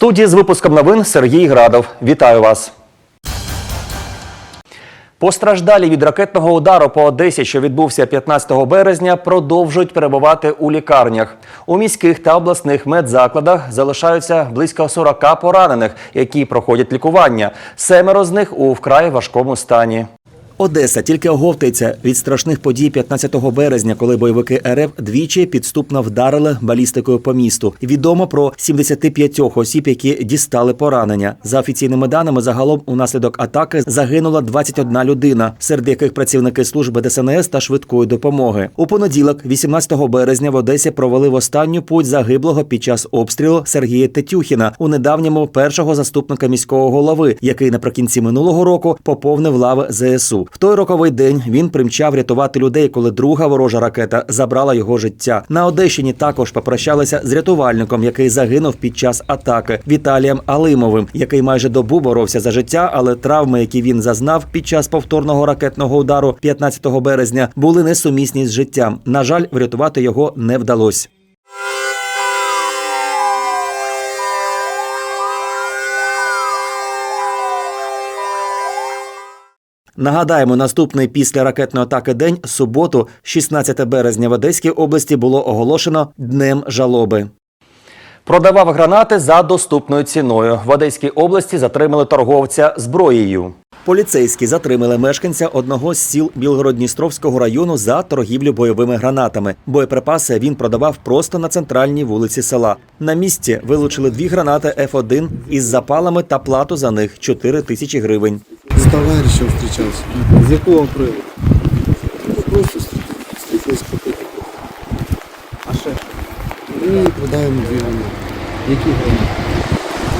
студії з випуском новин Сергій Градов. Вітаю вас. Постраждалі від ракетного удару по Одесі, що відбувся 15 березня, продовжують перебувати у лікарнях. У міських та обласних медзакладах залишаються близько 40 поранених, які проходять лікування. Семеро з них у вкрай важкому стані. Одеса тільки оговтується від страшних подій 15 березня, коли бойовики РФ двічі підступно вдарили балістикою по місту. Відомо про 75 осіб, які дістали поранення. За офіційними даними, загалом унаслідок атаки загинула 21 людина, серед яких працівники служби ДСНС та швидкої допомоги. У понеділок, 18 березня, в Одесі провели в останню путь загиблого під час обстрілу Сергія Тетюхіна у недавньому першого заступника міського голови, який наприкінці минулого року поповнив лави ЗСУ. В той роковий день він примчав рятувати людей, коли друга ворожа ракета забрала його життя. На Одещині також попрощалися з рятувальником, який загинув під час атаки Віталієм Алимовим, який майже добу боровся за життя, але травми, які він зазнав під час повторного ракетного удару 15 березня, були несумісні з життям. На жаль, врятувати його не вдалося. Нагадаємо, наступний після ракетної атаки день суботу, 16 березня в Одеській області було оголошено днем жалоби. Продавав гранати за доступною ціною. В Одеській області затримали торговця зброєю. Поліцейські затримали мешканця одного з сіл Білгород-Дністровського району за торгівлю бойовими гранатами. Боєприпаси він продавав просто на центральній вулиці села. На місці вилучили дві гранати F1 із запалами та плату за них 4 тисячі гривень. З товаришем зустрічався. З якого приводу? Ну, Просто стрілись попити. А ще? І продаємо дві гранати. Які гранати?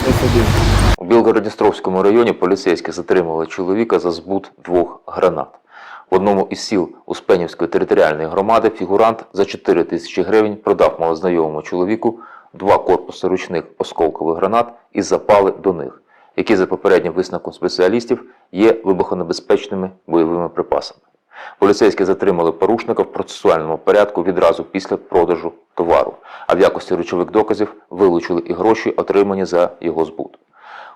F1. У Білгородністровському районі поліцейські затримали чоловіка за збут двох гранат. В одному із сіл Успенівської територіальної громади фігурант за 4 тисячі гривень продав малознайомому чоловіку два корпуси ручних осколкових гранат і запали до них, які за попереднім висновком спеціалістів є вибухонебезпечними бойовими припасами. Поліцейські затримали порушника в процесуальному порядку відразу після продажу товару, а в якості речових доказів вилучили і гроші, отримані за його збут.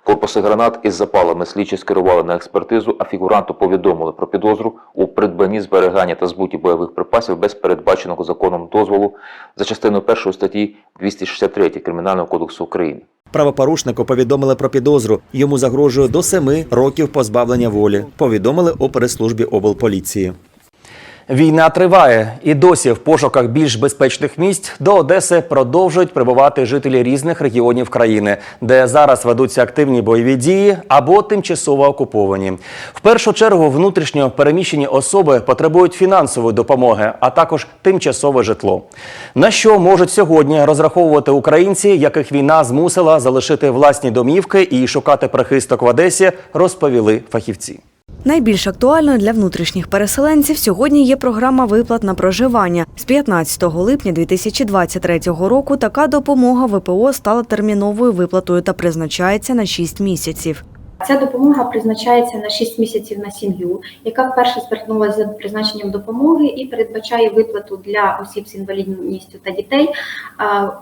Корпуси гранат із запалами слідчі скерували на експертизу, а фігуранту повідомили про підозру у придбанні, зберіганні та збуті бойових припасів без передбаченого законом дозволу за частиною 1 статті 263 Кримінального кодексу України. Правопорушнику повідомили про підозру. Йому загрожує до семи років позбавлення волі. Повідомили у прес-службі облполіції. Війна триває, і досі в пошуках більш безпечних місць до Одеси продовжують прибувати жителі різних регіонів країни, де зараз ведуться активні бойові дії або тимчасово окуповані. В першу чергу внутрішньо переміщені особи потребують фінансової допомоги, а також тимчасове житло. На що можуть сьогодні розраховувати українці, яких війна змусила залишити власні домівки і шукати прихисток в Одесі, розповіли фахівці. Найбільш актуальною для внутрішніх переселенців сьогодні є програма виплат на проживання. З 15 липня 2023 року така допомога ВПО стала терміновою виплатою та призначається на 6 місяців. Ця допомога призначається на 6 місяців на сім'ю, яка вперше звернулася за призначенням допомоги і передбачає виплату для осіб з інвалідністю та дітей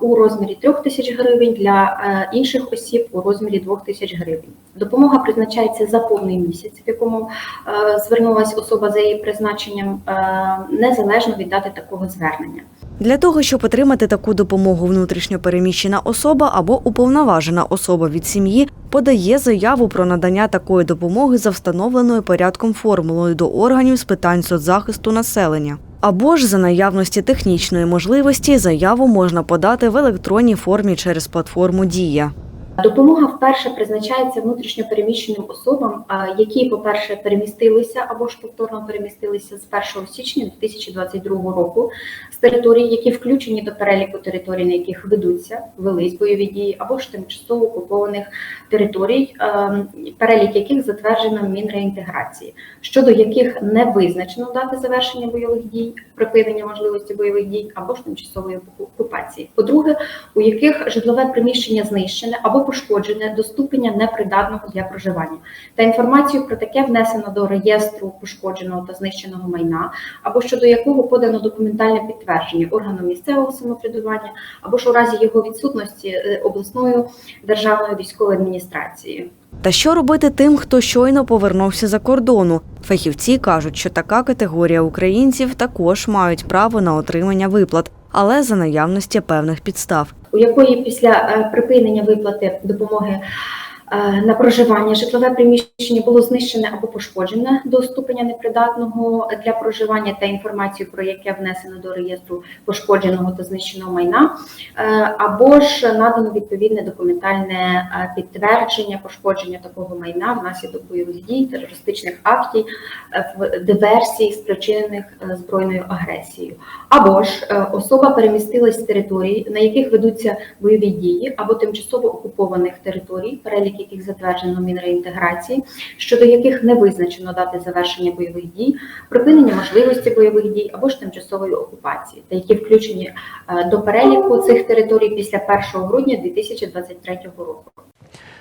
у розмірі 3 тисяч гривень, для е, інших осіб у розмірі 2 тисяч гривень. Допомога призначається за повний місяць, в якому е, звернулася особа за її призначенням, е, незалежно від дати такого звернення. Для того, щоб отримати таку допомогу внутрішньо переміщена особа або уповноважена особа від сім'ї подає заяву про надання такої допомоги за встановленою порядком формулою до органів з питань соцзахисту населення. Або ж за наявності технічної можливості заяву можна подати в електронній формі через платформу Дія. Допомога вперше призначається внутрішньо переміщеним особам, які, по-перше, перемістилися або ж повторно перемістилися з 1 січня 2022 року з територій, які включені до переліку територій, на яких ведуться велись бойові дії, або ж тимчасово окупованих територій, перелік яких затверджено Мінреінтеграції, щодо яких не визначено дати завершення бойових дій, припинення можливості бойових дій або ж тимчасової окупації. По-друге, у яких житлове приміщення знищене або або пошкоджене до ступеня непридатного для проживання, та інформацію про таке внесено до реєстру пошкодженого та знищеного майна, або щодо якого подано документальне підтвердження органу місцевого самоврядування, або ж у разі його відсутності е, обласною державною військовою адміністрацією. Та що робити тим, хто щойно повернувся за кордону? Фахівці кажуть, що така категорія українців також мають право на отримання виплат, але за наявності певних підстав. у якої після е, припинення виплати допомоги на проживання житлове приміщення було знищене або пошкоджене до ступеня непридатного для проживання та інформацію про яке внесено до реєстру пошкодженого та знищеного майна, е, або ж надано відповідне документальне е, підтвердження пошкодження такого майна внаслідок бойових дій, терористичних актів, е, диверсій, спричинених е, збройною агресією. Або ж е, особа перемістилась з територій, на яких ведуться бойові дії, або тимчасово окупованих територій, перелік яких затверджено Мінреінтеграції, щодо яких не визначено дати завершення бойових дій, припинення можливості бойових дій або ж тимчасової окупації, та які включені е, до переліку цих територій після 1 грудня 2023 року.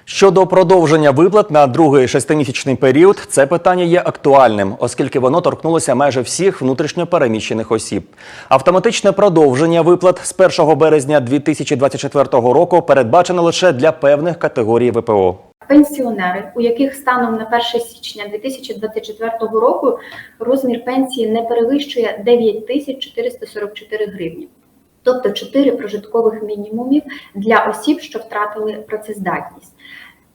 Щодо продовження виплат на другий шестимісячний період, це питання є актуальним, оскільки воно торкнулося майже всіх внутрішньо переміщених осіб. Автоматичне продовження виплат з 1 березня 2024 року передбачено лише для певних категорій ВПО. Пенсіонери, у яких станом на 1 січня 2024 року розмір пенсії не перевищує 9 тисяч 444 гривні. Тобто 4 прожиткових мінімумів для осіб, що втратили працездатність.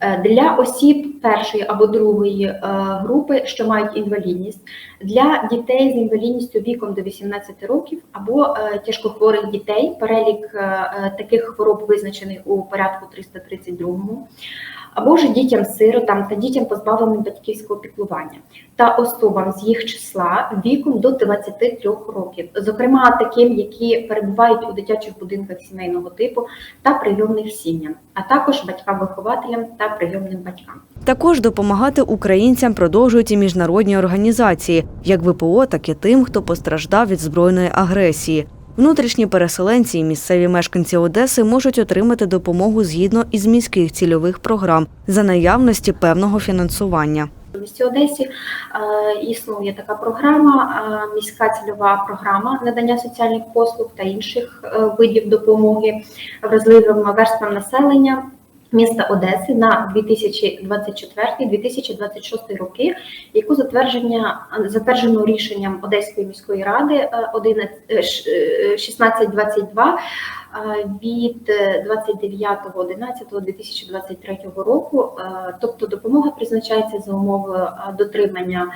Е, Для осіб першої або другої е, групи, що мають інвалідність, для дітей з інвалідністю віком до 18 років або е, тяжкохворих дітей, перелік таких хвороб визначений у порядку 332 або ж дітям-сиротам та дітям позбавленим батьківського піклування та особам з їх числа віком до 23 років, зокрема таким, які перебувають у дитячих будинках сімейного типу та прийомних сім'ям, а також батькам-вихователям та прийомним батькам. Також допомагати українцям продовжують і міжнародні організації, як ВПО, так і тим, хто постраждав від збройної агресії. Внутрішні переселенці і місцеві мешканці Одеси можуть отримати допомогу згідно із міських цільових програм за наявності певного фінансування. У місті Одесі е, існує така програма, е, міська цільова програма надання соціальних послуг та інших е, видів допомоги вразливим верствам населення міста Одеси на 2024-2026 роки, яку затвердження затверджено рішенням Одеської міської ради е, 11 е, ш- е, 1622 е, від 29.11.2023 року. Е, Тобто допомога призначається за умови е, дотримання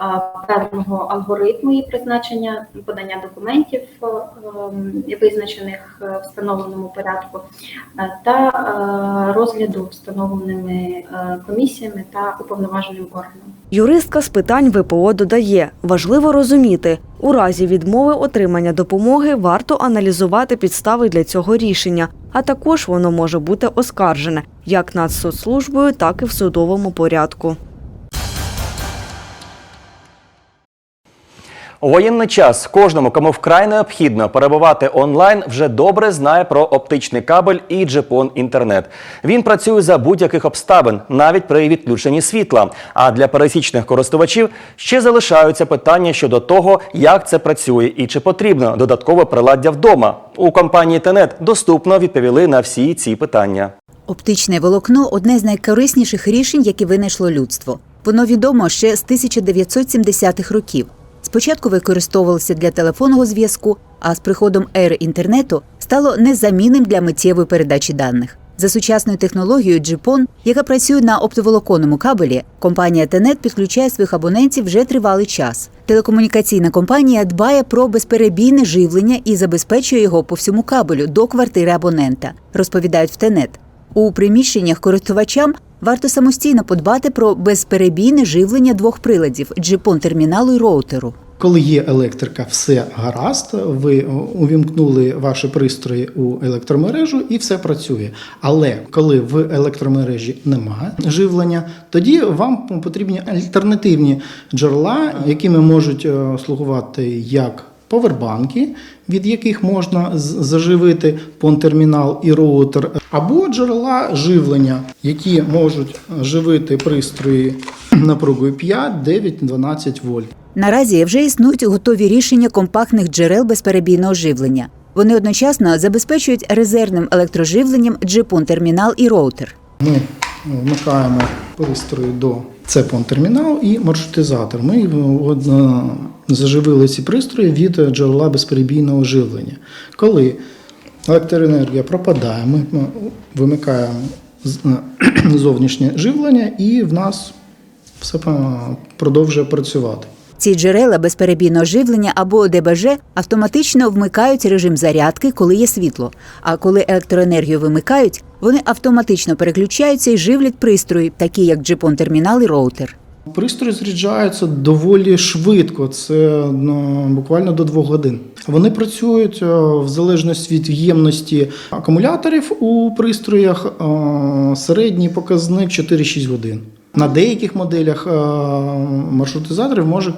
е, певного алгоритму і призначення подання документів, е, визначених е, в встановленому порядку, е, та е, розгляду встановленими е, комісіями та уповноваженим органом. Юристка з питань ВПО додає, важливо розуміти, у разі відмови отримання допомоги варто аналізувати підстави для цього рішення, а також воно може бути оскаржене як над соцслужбою, так і в судовому порядку. У воєнний час кожному, кому вкрай необхідно перебувати онлайн, вже добре знає про оптичний кабель і джепон інтернет. Він працює за будь-яких обставин, навіть при відключенні світла. А для пересічних користувачів ще залишаються питання щодо того, як це працює і чи потрібно додаткове приладдя вдома. У компанії Тенет доступно відповіли на всі ці питання. Оптичне волокно одне з найкорисніших рішень, які винайшло людство. Воно відомо ще з 1970-х років. Спочатку використовувалося для телефонного зв'язку, а з приходом ери інтернету стало незамінним для миттєвої передачі даних. За сучасною технологією GPON, яка працює на оптоволоконному кабелі, компанія Тенет підключає своїх абонентів вже тривалий час. Телекомунікаційна компанія дбає про безперебійне живлення і забезпечує його по всьому кабелю до квартири абонента, розповідають в Тенет. У приміщеннях користувачам варто самостійно подбати про безперебійне живлення двох приладів GPON терміналу і роутеру. Коли є електрика, все гаразд. Ви увімкнули ваші пристрої у електромережу і все працює. Але коли в електромережі немає живлення, тоді вам потрібні альтернативні джерела, якими можуть е, слугувати як повербанки, від яких можна заживити понтермінал і роутер, або джерела живлення, які можуть живити пристрої напругою 5, 9, 12 вольт. Наразі вже існують готові рішення компактних джерел безперебійного живлення. Вони одночасно забезпечують резервним електроживленням джипон-термінал і роутер. Ми вмикаємо пристрої до це термінал і маршрутизатор. Ми е, е, заживили ці пристрої від джерела безперебійного живлення. Коли електроенергія пропадає, ми вимикаємо е, зовнішнє живлення і в нас все продовжує працювати. Ці джерела безперебійного живлення або ДБЖ автоматично вмикають режим зарядки, коли є світло. А коли електроенергію вимикають, вони автоматично переключаються і живлять пристрої, такі як джипон-термінал і роутер. Пристрої заряджаються доволі швидко, це ну, буквально до двох годин. Вони працюють е, в залежності від ємності акумуляторів у пристроях. е, Середній показник 4-6 годин. На деяких моделях е, маршрутизаторів може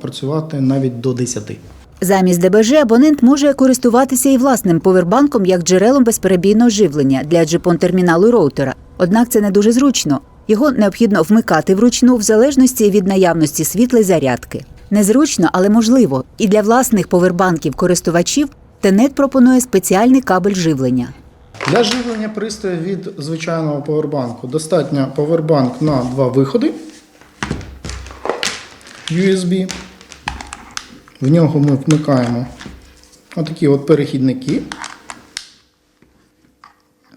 працювати навіть до 10. Замість ДБЖ абонент може користуватися і власним повербанком як джерелом безперебійного живлення для джипон-терміналу роутера. Однак це не дуже зручно. Його необхідно вмикати вручну в залежності від наявності світла й зарядки. Незручно, але можливо. І для власних повербанків користувачів Тенет пропонує спеціальний кабель живлення. Для живлення пристрою від звичайного повербанку достатньо повербанк на два виходи USB. В нього ми вмикаємо отакі от перехідники.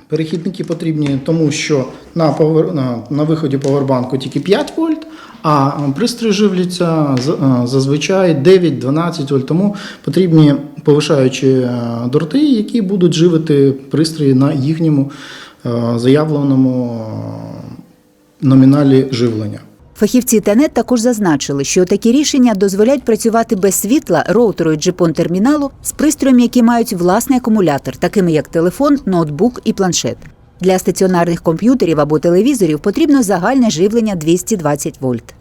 Перехідники потрібні, тому що на, повер... на, виході повербанку тільки 5 вольт, а пристрій живляться е, зазвичай 9-12 вольт. Тому потрібні повишаючі е, дроти, які будуть живити пристрої на їхньому е, заявленому номіналі живлення. Фахівці Тенет також зазначили, що такі рішення дозволяють працювати без світла роутеру і джипон-терміналу з пристроями, які мають власний акумулятор, такими як телефон, ноутбук і планшет. Для стаціонарних комп'ютерів або телевізорів потрібно загальне живлення 220 вольт.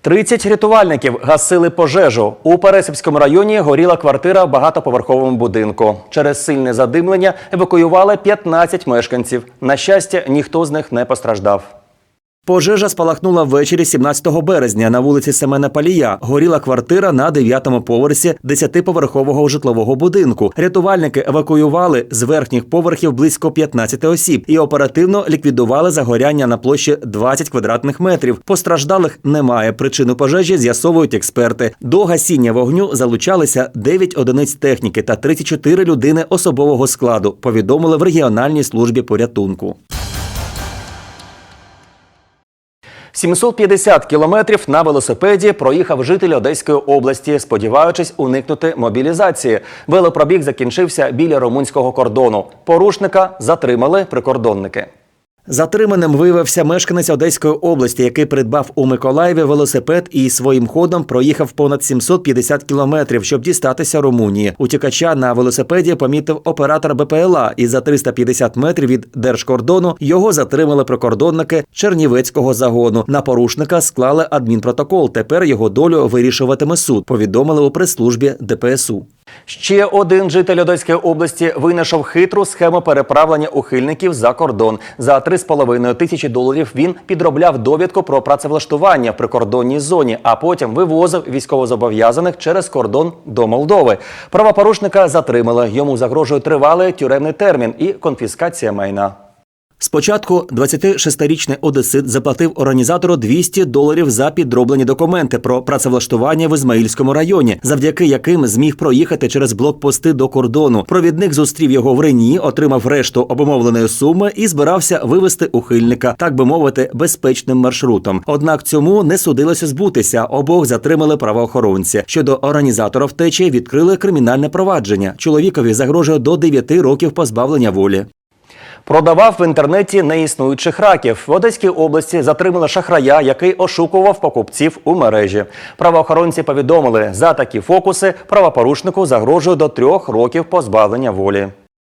30 рятувальників гасили пожежу. У Пересипському районі горіла квартира в багатоповерховому будинку. Через сильне задимлення евакуювали 15 мешканців. На щастя, ніхто з них не постраждав. Пожежа спалахнула ввечері 17 березня на вулиці Семена Палія. Горіла квартира на 9-му поверсі 10-поверхового житлового будинку. Рятувальники евакуювали з верхніх поверхів близько 15 осіб і оперативно ліквідували загоряння на площі 20 квадратних метрів. Постраждалих немає. Причину пожежі з'ясовують експерти. До гасіння вогню залучалися 9 одиниць техніки та 34 людини особового складу. Повідомили в регіональній службі порятунку. 750 кілометрів на велосипеді проїхав житель Одеської області, сподіваючись уникнути мобілізації. Велопробіг закінчився біля румунського кордону. Порушника затримали прикордонники. Затриманим виявився мешканець Одеської області, який придбав у Миколаєві велосипед і своїм ходом проїхав понад 750 кілометрів, щоб дістатися Румунії. Утікача на велосипеді помітив оператор БПЛА, і за 350 метрів від держкордону його затримали прикордонники Чернівецького загону. На порушника склали адмінпротокол. Тепер його долю вирішуватиме суд. Повідомили у прес-службі ДПСУ. Ще один житель Одеської області винайшов хитру схему переправлення ухильників за кордон. За 3,5 тисячі доларів він підробляв довідку про працевлаштування в прикордонній зоні, а потім вивозив військовозобов'язаних через кордон до Молдови. Правопорушника затримали. Йому загрожує тривалий тюремний термін і конфіскація майна. Спочатку 26-річний одесит заплатив організатору 200 доларів за підроблені документи про працевлаштування в Ізмаїльському районі, завдяки яким зміг проїхати через блокпости до кордону. Провідник зустрів його в Рені, отримав решту обумовленої суми і збирався вивести ухильника, так би мовити, безпечним маршрутом. Однак цьому не судилося збутися. Обох затримали правоохоронці. Щодо організатора втечі відкрили кримінальне провадження. Чоловікові загрожує до 9 років позбавлення волі. Продавав в інтернеті неіснуючих раків. В Одеській області затримали шахрая, який ошукував покупців у мережі. Правоохоронці повідомили, за такі фокуси правопорушнику загрожує до трьох років позбавлення волі.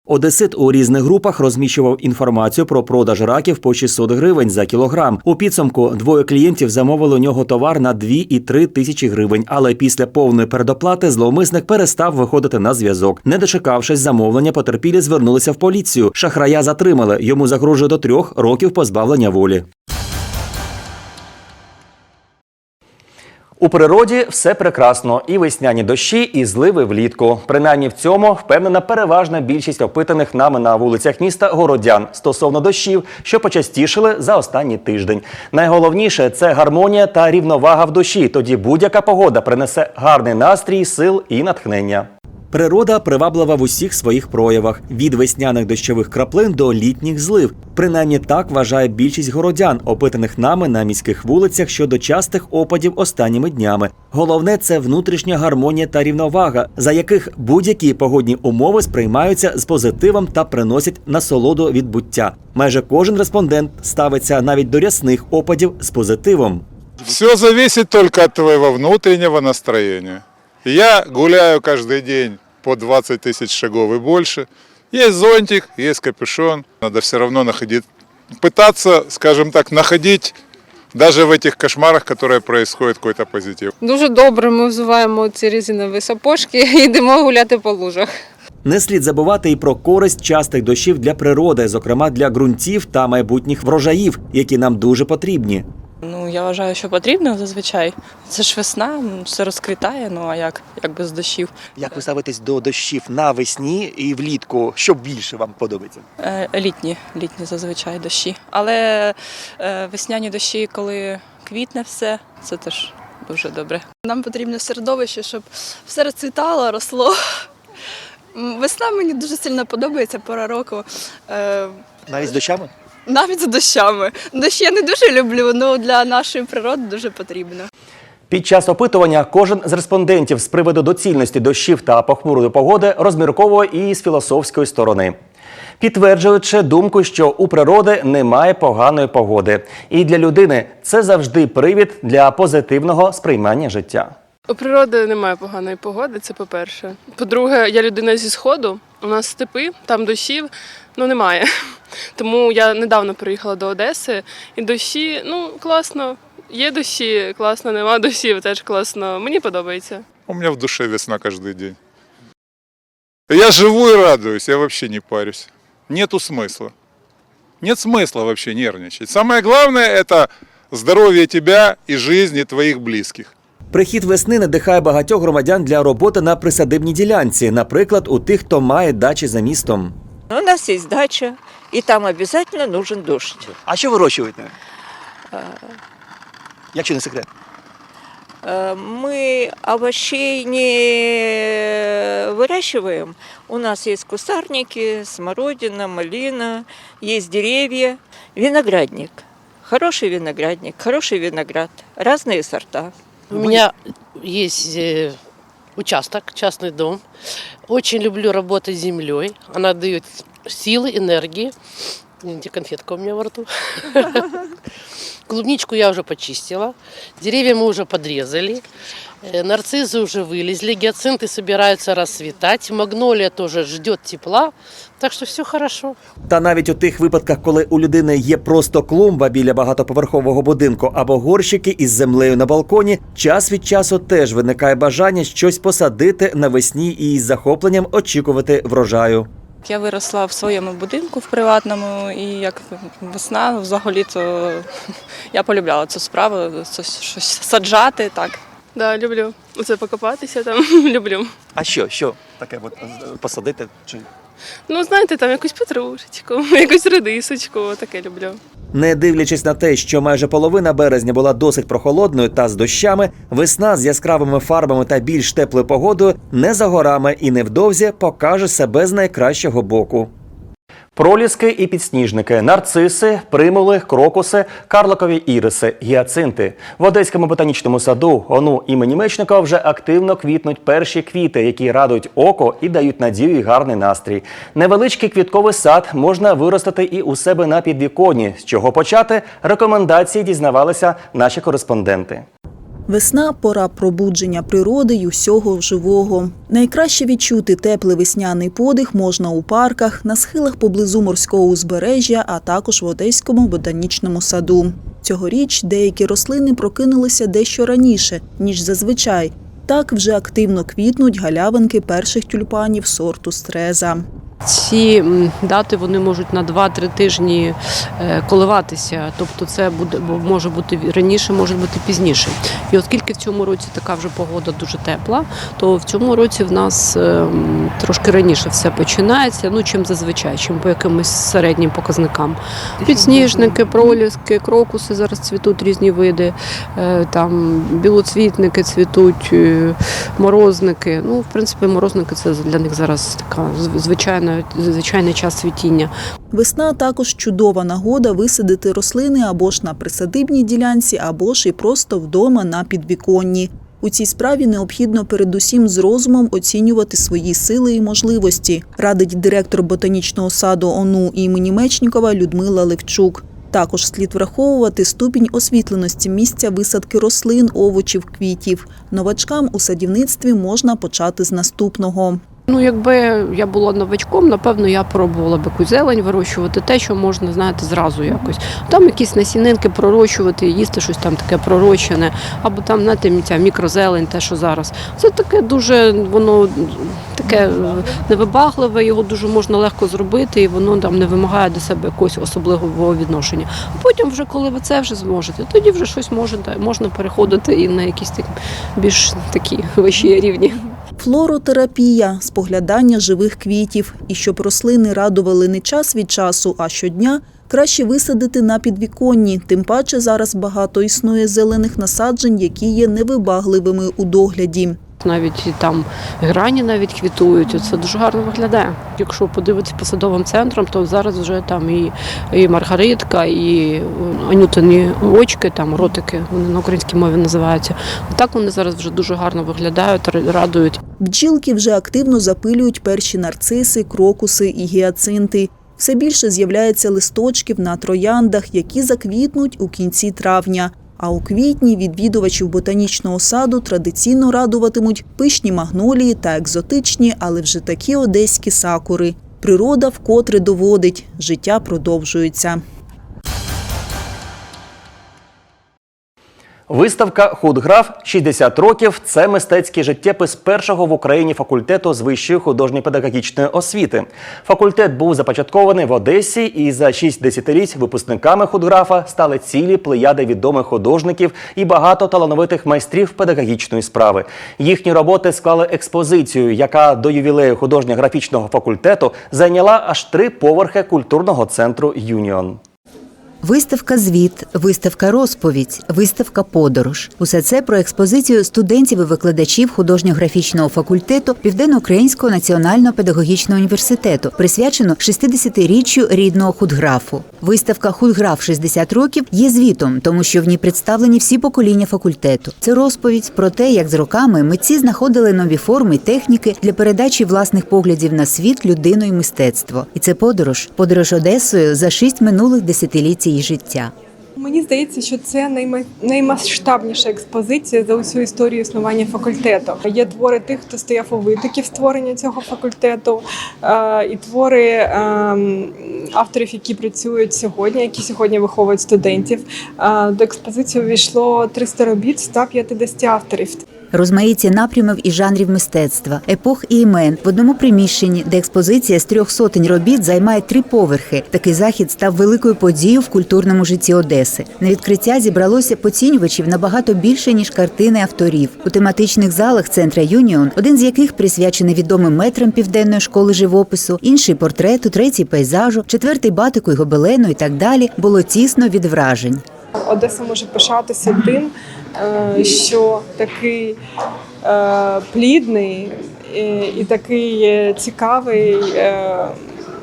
Одесит у різних групах розміщував інформацію про продаж раків по 600 гривень за кілограм. У підсумку двоє клієнтів замовили у нього товар на 2 і 3 тисячі гривень. Але після повної передоплати зловмисник перестав виходити на зв'язок. Не дочекавшись замовлення, потерпілі звернулися в поліцію. Шахрая затримали. Йому загрожує до трьох років позбавлення волі. У природі все прекрасно, і весняні дощі, і зливи влітку. Принаймні в цьому впевнена переважна більшість опитаних нами на вулицях міста городян стосовно дощів, що почастішили за останній тиждень. Найголовніше це гармонія та рівновага в душі. Тоді будь-яка погода принесе гарний настрій, сил і натхнення. Природа приваблива в усіх своїх проявах від весняних дощових краплин до літніх злив. Принаймні так вважає більшість городян, опитаних нами на міських вулицях щодо частих опадів останніми днями. Головне це внутрішня гармонія та рівновага, за яких будь-які погодні умови сприймаються з позитивом та приносять насолоду від буття. Майже кожен респондент ставиться навіть до рясних опадів з позитивом. Все зависит только от твоего внутреннего настроения. Я гуляю каждый день по 20 тысяч шагов и больше. Есть зонтик, есть капюшон. Надо все равно находить, пытаться, скажем так, находить даже в этих кошмарах, которые происходят, какой-то позитив. Дуже добре ми взуваємо ці резинові сапожки і йдемо гуляти по лужах. Не слід забувати і про користь частих дощів для природи, зокрема для ґрунтів та майбутніх врожаїв, які нам дуже потрібні. Ну, я вважаю, що потрібно зазвичай. Це ж весна, все розквітає, ну а як, як без дощів? Як ви ставитесь до дощів навесні і влітку? Що більше вам подобається? Е, літні, літні зазвичай дощі. Але е, весняні дощі, коли квітне все, це теж дуже добре. Нам потрібне середовище, щоб все розцвітало, росло. Весна мені дуже сильно подобається, пора року. Е, Навіть з дощами? Навіть з дощами. Дощі я не дуже люблю, але для нашої природи дуже потрібно. Під час опитування кожен з респондентів з приводу доцільності дощів та похмурої погоди розмірковує і з філософської сторони. Підтверджуючи думку, що у природи немає поганої погоди, і для людини це завжди привід для позитивного сприймання життя. У природи немає поганої погоди, це по-перше. По-друге, я людина зі сходу. У нас степи, там дощів ну немає. Тому я недавно приїхала до Одеси, і дощі, ну класно. Є дощі, класно, нема дощів, теж класно. Мені подобається. У меня в душе весна каждый день. Я живу и радуюсь, я вообще не парюсь. Нету смысла. Нет смысла вообще нервничать. Самое главное – это здоровье тебя и жизни твоих близких. Прихід весни надихає багатьох громадян для роботи на присадибній ділянці, наприклад, у тих, хто має дачі за містом. У нас есть дача, и там обязательно нужен дождь. А що вирощуєте? Якщо не секрет. Э, Мы овощей не выращиваем. У нас есть кустарники, смородина, малина, есть деревья, виноградник. Хороший виноградник, хороший виноград, разные сорта. У меня есть э, участок, частный дом. Очень люблю работать с землей. Она дает силы, энергии. Видите, конфетка у меня во рту. Клубничку я уже почистила. Деревья мы уже подрезали. Э, Нарцизы уже вылезли. Гиацинты собираются расцветать. Магнолия тоже ждет тепла. Так что все хорошо. Та навіть у тих випадках, коли у людини є просто клумба біля багатоповерхового будинку або горщики із землею на балконі, час від часу теж виникає бажання щось посадити навесні і із захопленням очікувати врожаю. Я виросла в своєму будинку в приватному, і як весна взагалі, то я полюбляла цю справу, це щось саджати так. Да, люблю. Оце покопатися там люблю. А що, що таке от, посадити? Чи Ну, знаєте, там якусь петрушечку, якусь редисочку, таке люблю. Не дивлячись на те, що майже половина березня була досить прохолодною та з дощами, весна з яскравими фарбами та більш теплою погодою не за горами і невдовзі покаже себе з найкращого боку. Проліски і підсніжники, нарциси, примули, крокуси, карликові іриси, гіацинти. В Одеському ботанічному саду ОНУ імені Мечникова вже активно квітнуть перші квіти, які радують око і дають надію і гарний настрій. Невеличкий квітковий сад можна виростити і у себе на підвіконні. З чого почати? Рекомендації дізнавалися наші кореспонденти. Весна пора пробудження природи й усього живого. Найкраще відчути теплий весняний подих можна у парках, на схилах поблизу морського узбережжя, а також в Одеському ботанічному саду. Цьогоріч деякі рослини прокинулися дещо раніше, ніж зазвичай. Так вже активно квітнуть галявинки перших тюльпанів сорту стреза. Ці дати вони можуть на 2-3 тижні е, коливатися. Тобто це буде може бути раніше, може бути пізніше. І оскільки в цьому році така вже погода дуже тепла, то в цьому році в нас е, трошки раніше все починається. Ну чим зазвичай, чим по якимось середнім показникам. Підсніжники, проліски, крокуси зараз цвітуть різні види. Е, Там білоцвітники цвітуть, е, морозники. Ну, в принципі, морозники це для них зараз така зв- звичайний час цвітіння. Весна також чудова нагода висадити рослини або ж на присадибній ділянці, або ж і просто вдома на підвіконні. У цій справі необхідно передусім з розумом оцінювати свої сили і можливості, радить директор ботанічного саду ОНУ імені Мечнікова Людмила Левчук. Також слід враховувати ступінь освітленості місця висадки рослин, овочів, квітів. Новачкам у садівництві можна почати з наступного. Ну, якби я була новачком, напевно, я пробувала б якусь зелень вирощувати, те, що можна, знаєте, зразу якось. Там якісь насінинки пророщувати, їсти щось там таке пророщене, або там, знаєте, ця мікрозелень, те, що зараз. Це таке дуже, воно таке невибагливе, його дуже можна легко зробити, і воно там не вимагає до себе якогось особливого відношення. А потім, вже коли ви це вже зможете, тоді вже щось можете, можна переходити і на якісь такі більш такі вищі рівні. Флоротерапія споглядання живих квітів. І щоб рослини радували не час від часу, а щодня, краще висадити на підвіконні. Тим паче зараз багато існує зелених насаджень, які є невибагливими у догляді. Навіть там грані навіть квітують. Це дуже гарно виглядає. Якщо подивитися по садовим центрам, то зараз вже там і, і маргаритка, і анютині очки, там ротики, вони на українській мові називаються. Так вони зараз вже дуже гарно виглядають, радують. Бджілки вже активно запилюють перші нарциси, крокуси і гіацинти. Все більше з'являється листочків на трояндах, які заквітнуть у кінці травня. А у квітні відвідувачів ботанічного саду традиційно радуватимуть пишні магнолії та екзотичні, але вже такі одеські сакури. Природа вкотре доводить, життя продовжується. Виставка Худграф 60 років це мистецький життєпис першого в Україні факультету з вищої художньо-педагогічної освіти. Факультет був започаткований в Одесі, і за шість десятиліть випускниками худграфа стали цілі плеяди відомих художників і багато талановитих майстрів педагогічної справи. Їхні роботи склали експозицію, яка до ювілею художньо-графічного факультету зайняла аж три поверхи культурного центру Юніон. Виставка звіт, виставка розповідь, виставка подорож. Усе це про експозицію студентів і викладачів художньо-графічного факультету Південно-Українського національного педагогічного університету, присвячено 60-річчю рідного худграфу. Виставка Худграф 60 років є звітом, тому що в ній представлені всі покоління факультету. Це розповідь про те, як з роками митці знаходили нові форми й техніки для передачі власних поглядів на світ, людину і мистецтво. І це подорож, подорож Одесою за шість минулих десятиліть її життя. Мені здається, що це найма- наймасштабніша експозиція за усю історію існування факультету. Є твори тих, хто стояв у витоків створення цього факультету, е, і твори ем, авторів, які працюють сьогодні, які сьогодні виховують студентів. Е, До експозиції увійшло 300 робіт 150 авторів. Розмаїття напрямів і жанрів мистецтва, епох і імен в одному приміщенні, де експозиція з трьох сотень робіт займає три поверхи. Такий захід став великою подією в культурному житті Одеси. На відкриття зібралося поцінювачів набагато більше ніж картини авторів. У тематичних залах центра Юніон, один з яких присвячений відомим метрам південної школи живопису, інший портрету, третій пейзажу, четвертий батику й гобелену і так далі, було тісно від вражень. Одеса може пишатися тим, е, що такий е, плідний е, і такий цікавий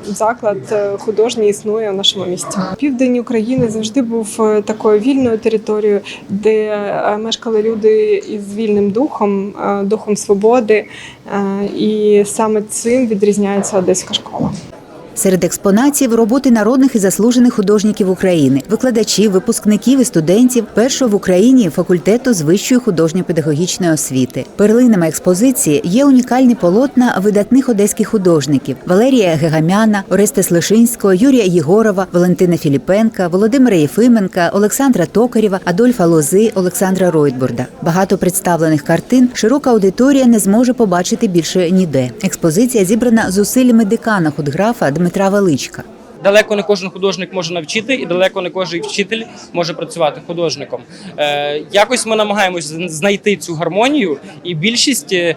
заклад художній існує в нашому місті. Південь України завжди був такою вільною територією, де мешкали люди із вільним духом, духом свободи, і саме цим відрізняється одеська школа. Серед експонатів роботи народних і заслужених художників України, викладачів, випускників і студентів першого в Україні факультету з вищої художньо-педагогічної освіти. Перлинами експозиції є унікальні полотна видатних одеських художників Валерія Гегамяна, Ореста Слишинського, Юрія Єгорова, Валентина Філіпенка, Володимира Єфименка, Олександра Токарєва, Адольфа Лози, Олександра Ройтбурда. Багато представлених картин широка аудиторія не зможе побачити більше ніде. Експозиція зібрана зусиллями декана худграфа Дмитра Величка. Далеко не кожен художник може навчити, і далеко не кожен вчитель може працювати художником. Е, якось ми намагаємося знайти цю гармонію, і більшість. е,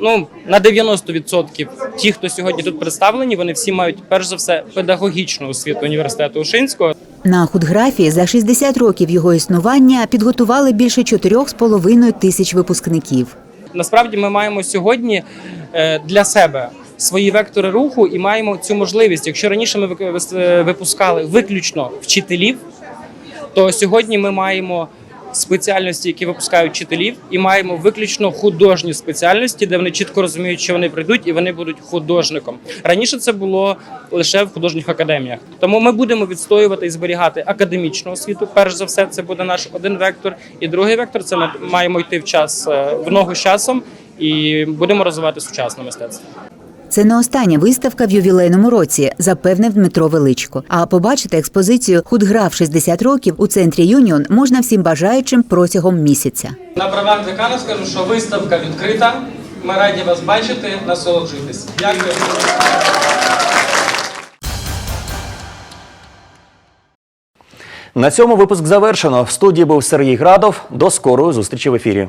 Ну, на 90% ті, хто сьогодні тут представлені, вони всі мають перш за все педагогічну освіту університету Ушинського. На худграфії за 60 років його існування підготували більше 4,5 тисяч випускників. Насправді ми маємо сьогодні е, для себе свої вектори руху і маємо цю можливість. Якщо раніше ми випускали виключно вчителів, то сьогодні ми маємо спеціальності, які випускають вчителів, і маємо виключно художні спеціальності, де вони чітко розуміють, що вони прийдуть, і вони будуть художником. Раніше це було лише в художніх академіях. Тому ми будемо відстоювати і зберігати академічну освіту. Перш за все, це буде наш один вектор. І другий вектор це ми маємо йти в час е, в ногу з часом і будемо розвивати сучасне мистецтво. Це не остання виставка в ювілейному році, запевнив Дмитро Величко. А побачити експозицію Худграф 60 років у центрі Юніон можна всім бажаючим протягом місяця. На правах декана скажу, що виставка відкрита. Ми раді вас бачити, насолоджуйтесь. Дякую. На цьому випуск завершено. В студії був Сергій Градов. До скорої зустрічі в ефірі.